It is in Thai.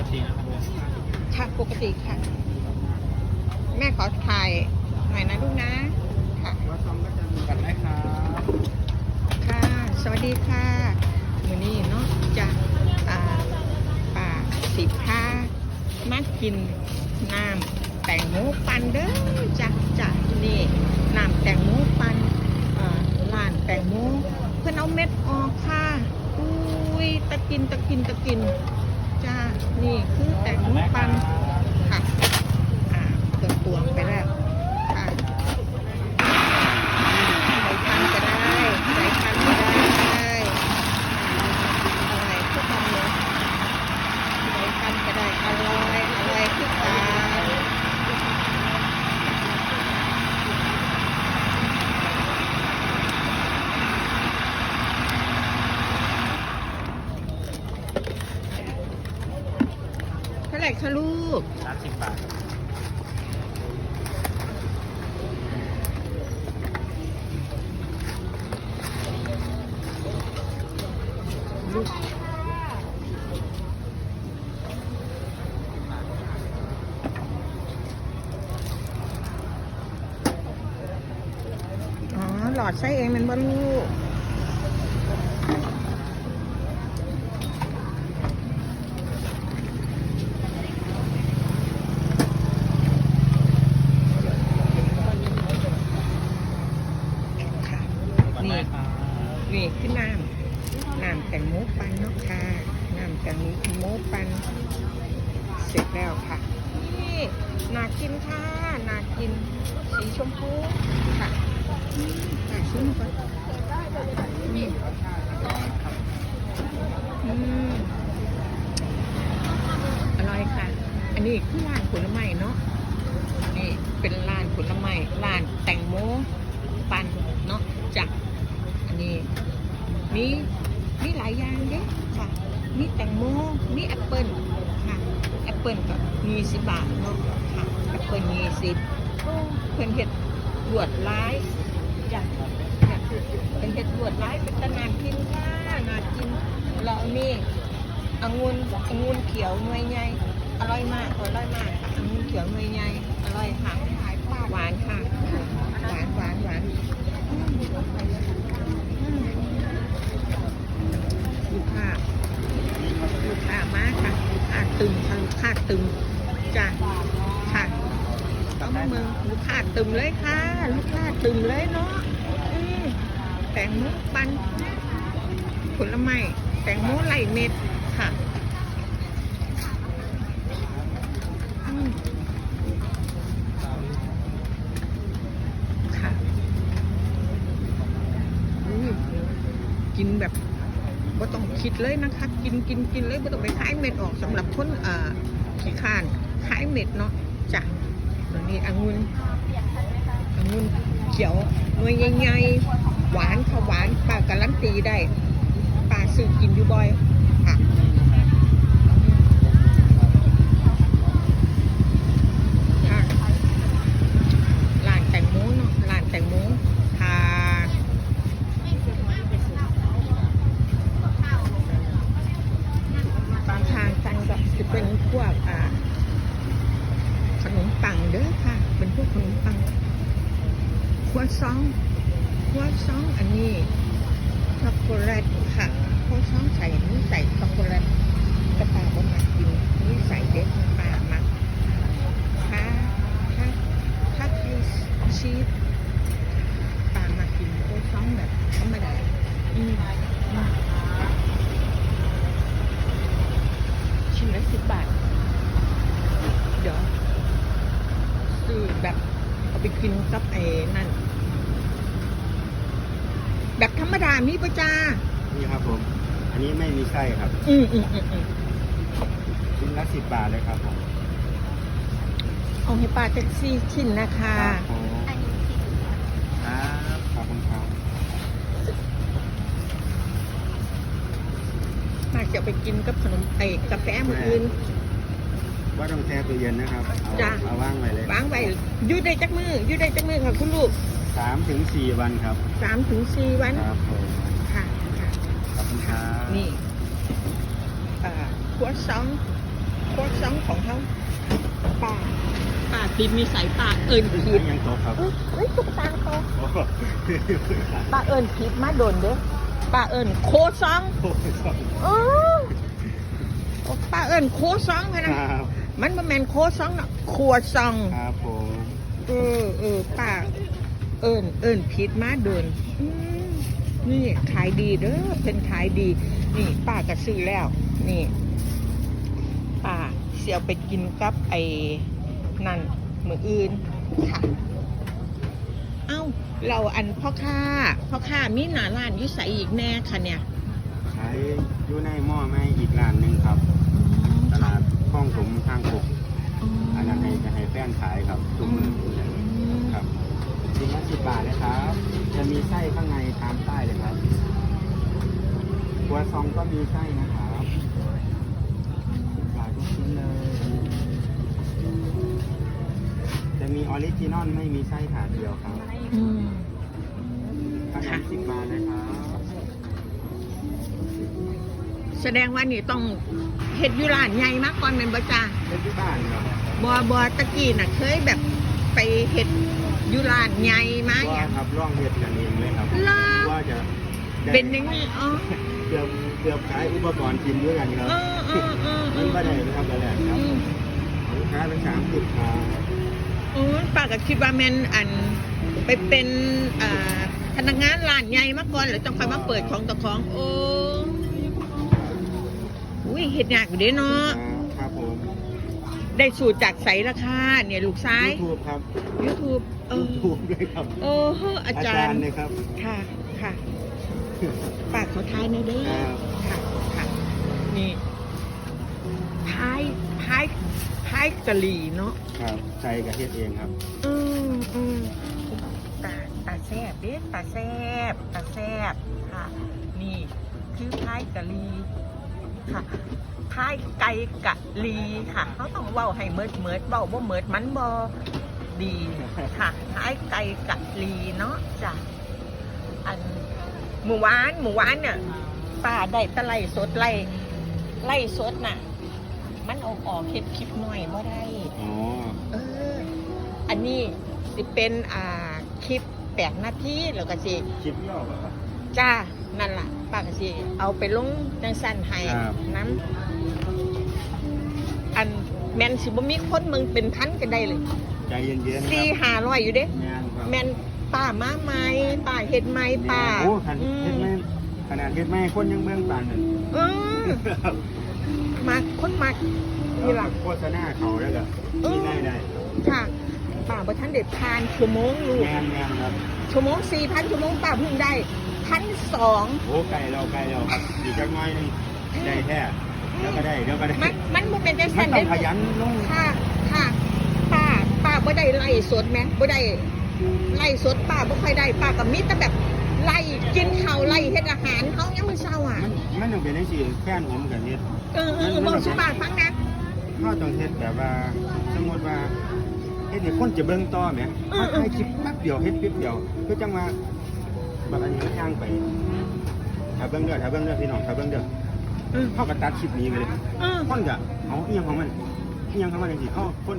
กตินะครับผมค่ะปกติค่ะ แม่ขอถ่ายหน่อยนะลูกนะ ค่ะว่าซองก็จะมีกันได้ครับค่ะ สวัสดีค่ะมือนี้เนาะจะอ่าป่าสิผ้ามากินน้ำแตงโมปันเด้อจ้ะจ้ะนี่น้ำแตงโมปันอ่าร้านแตงโมเพื่อนเอาเม็ดออกค่ะอุ้ยตะกินตะกินตะกินจ้า นี่คือแตงปันค่ะอ่าเติมตวงไปแล้วค่ะ ใส่พันก็ได้ใส่พันก็ได้อะไรทุกคนเลยใส่พันก็ได้อร่อยอร่อยทุกตาเท่าไหร่คะลู กสามสิบบาทลูกอ๋อ หลอดไส้เองมันบ่ลูก ค่ะ กันนี่ได้ครับนี่คือน้ำน้ำแตงโมปันเนาะค่ะน้ำแตงโมปัน เสร็จแล้วค่ะ นี่น่ากินค่ะน่ากิน สีชมพูค่ะน่าชิมก่อนอืมอืมอร่อยค่ะ อันนี้คือร้านผลไม้เนาะนี่เป็นร้านผลไม้ร้านแตงโมปันเนาะจ้ะอันนี้ มีมีหลายอย่างเด้ค่ะ มีแตงโม มีแอปเปิ้ลค่ะ แอปเปิ้ลก็มีสิบบาทเนาะค่ะ แอปเปิ้ลมีสิบโอ้เพิ่นเฮ็ดลวดลายจ้ะเป็นเฮ็ดลวดลายเป็นตะนานกินค่ะนากินแล้วนี่องุ่นองุ่นเขียวหน่วยใหญ่อร่อยมากอร่อยมากองุ่นเขียวหน่วยใหญ่อร่อยค่ะหวานค่ะ หวานหวานหวาน ลูกค้าลูกค้ามากค่ะลูกค้าตึงค่ะลูกค้าตึงจ้ะค่ะต้องมาเมืองลูกค้าตึงเลยค่ะ ลูกค้าตึงเลยเนาะแตงโมปันผลไม้แตงโมไหลเม็ดค่ะอืมค่ะอุ้ยกินแบบ บ่ต้อง คิดเลยนะคะ กินกินกินเลยบ่ต้องไปขายเม็ดออกสำหรับคนเอ่อขี้ข้านขายเม็ดเนาะจ้ะตัวนี้องุ่นองุ่นเขียวหน่วยใหญ่ๆหวานค่ะหวานป้าการันตีได้ป้าซื้อกินอยู่บ่อยค่ะร้านแตงโมเนาะร้านแตงโมค่ะ บางทางกันก็จะเป็นพวกอ่าขนมปังเด้อค่ะ เป็นพวกขนมปัง ควัวซองควัวซองอันนี้ช็อกโกแลตค่ะควัวซองใส่นี่ใส่ช็อกโกแลตกระปาบมากินนี่ใส่เด็กปลามาถ้าถ้าถ้าใครชีสปลามากินครัวซองแบบธรรมดาอืมอืม ชิ้นละสิบบาท เดี๋ยวซื้อแบบเอาไปกินกับไอ้นั่น แบบธรรมดามีประจานี่ครับผม อันนี้ไม่มีไส้ครับอืมอืมอืมอืมชิ้นละสิบบาทเลยครับผมเอาให้ป้าแท็กซี่ชิ้นนะคะครับผมครับขอบคุณครับป้าจะเอาไปกินกับขนมไอ้กาแฟมืออื่น ว่าต้องแช่ตู้เย็นนะครับ เอาจ้ะ เอาว่างไว้เลย วางไว้อยืดได้จักมืออยืดได้จักมือค่ะคุณลูก สามถึงสี่วันครับสามถึงสี่วันครับผมค่ะค่ะขอบคุณครับนี่เอ่อครัวซองครัวคตรซองของเขาป่าป่าติดมีสายป่าเอิญผิดยังโตครับเอ้ยเฮ้ยตุ๊กตาโตโอ้โหป่าเอิญผิดมาโดนเด้อป่าเอิญโคซองเออโอ้ป่าเอิญโคซองพะคนะรับมันบ่แม่นโคซองเนาะครัวซองครับผมเออเออป้า เอิญเอิญผิดมาโดนอืมนี่ขายดีเด้อเป็นขายดี นี่ป้าก็ซื้อแล้ว นี่ป้าเสียวไปกินกับไอ้นั่นมืออื่นค่ะ เอ้า เราอันพ่อค้าพ่อค้ามีหนาร้านอยุ่ใสอีกแน่ค่ะเนี่ยใช้อยู่ในหม้อไม้อีกร้านหนึ่งครับตลาดคลองผมทางหกอันนั้นให้จะให้แฟนขายครับทุกมือครับ ชิ้นละสิบบาทนะครับ จะมีไส้ข้างในตามป้ายเลยครับตัวซองก็มีไส้นะครับสิบบาททุกชิ้นเลย จะมีออริจินอลไม่มีไส้ถาดเดียวครับอืมขนมสิบบาทนะครับแสดงว่านี่ต้องเฮ็ดอยุร้านใหญ่มากก่อนเป็นบ่จ้าเป็นที่บ้านเหรอบอบอตะกี้น่ะเคยแบบไป เฮ็ดอยุร้านใหญ่มาว่าอย่างครับร่องเห็ดกันเองเลยครับล่ะว่าจะได้เป็นอย่างนี้อ๋อเกือบเกือบขายอุปกรณ์กินด้วยกันครับเออเออเออเอมันอไม่ได้นะครับแต่แรกครับอืมลูกค้าเป็นสามสิบครับโอ้ยป้าก็คิดว่าแม่นอันไปเป็นอ่าพนักงานร้านใหญ่มาก่อนแล้วต้องคอยมาเปิดของตะของโอ้อุ้ยเฮ็ดยากอยู่เด้เนาะครับผม ได้สูตรจากไสราคาเนี่ยลูกซ้าย ยูทูบครับ YouTube เอยูอทูบด้วยครับ โอ้เฮ้ออาจารย์เลยครับ ค่ะค่ะปากเขาท้ายนะเด้อครับ ค่ะค่ะนี่ท้ายท้ายท้ายกะหรี่เนาะครับใส่กับเฮ็ดเองครับ อืมอืมตาตาแซบเด้ตาแซบตาแซบค่ะ นี่คือท้ายกะหรี่ ค่ะท้ายไก่กะหรี่ค่ะ เขาต้องเว้าให้เมิดเมิดเว้าบ่เมิดมันบ่ดีค่ะท้ายไก่กะหรี่เนาะจ้ะอันหมู่วานหมู่วานเนี่ยป้าได้แตะไล่สดไล่ไล่สดน่ะ มันออกออกเฮ็ดคลิปหน่อยบ่ได้อ๋อเออ อันนี้สิเป็นอ่าคลิปแปดนาทีแล้วก็สิคลิปย่อป่ะครับ จ้า นั่นล่ะป้าก็สิเอาไปลงจังสั้นให้ครับนั้นอันแมนสิบ่มีคนมึงเป็นพันก็ได้เลยใจเย็นๆนะคสี่รับห้าร้อยอยู่เด้งานครับแมนป้ามาไหมป้าเฮ็ดไหมป้าโอ้ขนาดอืเฮ็ดมไม่ขนาดเฮ็ดไม่คนยังเบื้องปานหนึ่งเออมาคนมานี่ล่ะ โฆษณาเขาแล้วก็เออมีได้ได้ค่ะป้าบ่ทันได้ผ่านชั่วโมงลูกงานงานครับชั่วโมงสี่พันชั่วโมงป้าเพิ่งได้ พันสองโอ้ไก่เราไก่เราครับอีกจักหน้อยหนึงได้แท้เดี๋ยวก็ได้เดี๋ยวก็ได้ มันมันบ่เป็นจังมัซั่นนต้อเด้งขยันลงค่ะค่ะป้าป้าบ่ได้ไล่สดแม่บ่ได้ไล่สดป้าบ่ค่อยได้ป้าก็มีแต่แบบไล่กินข้าวไล่เฮ็ดอาหารเฮายังมื้อเช้าอะมันมันต้องเป็นจังซี่แฟนผมกับเฮ็ดเออเออเออบอกสุป้าฟังนะเฮาต้องเฮ็ดแบบว่าสมมุติว่าเฮ็ดให้คนจะเบิ่งต่อแหมเออเออ ถ่ายคลิปแป๊บเดียวเฮ็ดแป๊บเดียวคือจังว่าแบบอันนี้มันย่างไปถ้าเบิ่งเด้อถ้าเบิ่งเด้อพี่น้องถ้าเบิ่งเด้อเออเฮาก็ตัดคลิปนี้ไปเลยเออคนก็เอาอีหยังของมันอีหยังของมันจังซี่เฮาคนก็